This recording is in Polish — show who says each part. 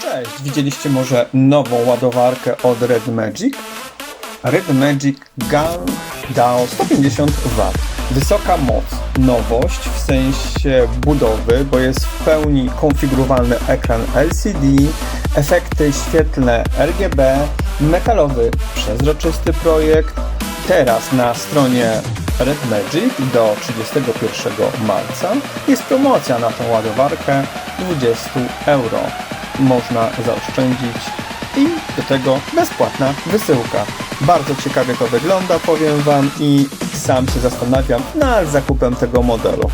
Speaker 1: Cześć, widzieliście może nową ładowarkę od Red Magic? Red Magic Gun DAO 150 W. Wysoka moc, nowość w sensie budowy, bo jest w pełni konfigurowalny ekran LCD, efekty świetlne RGB, metalowy, przezroczysty projekt. Teraz na stronie Red Magic do 31 marca jest promocja na tą ładowarkę 20 euro. Można zaoszczędzić i do tego bezpłatna wysyłka. Bardzo ciekawie to wygląda, powiem Wam, i sam się zastanawiam nad zakupem tego modelu.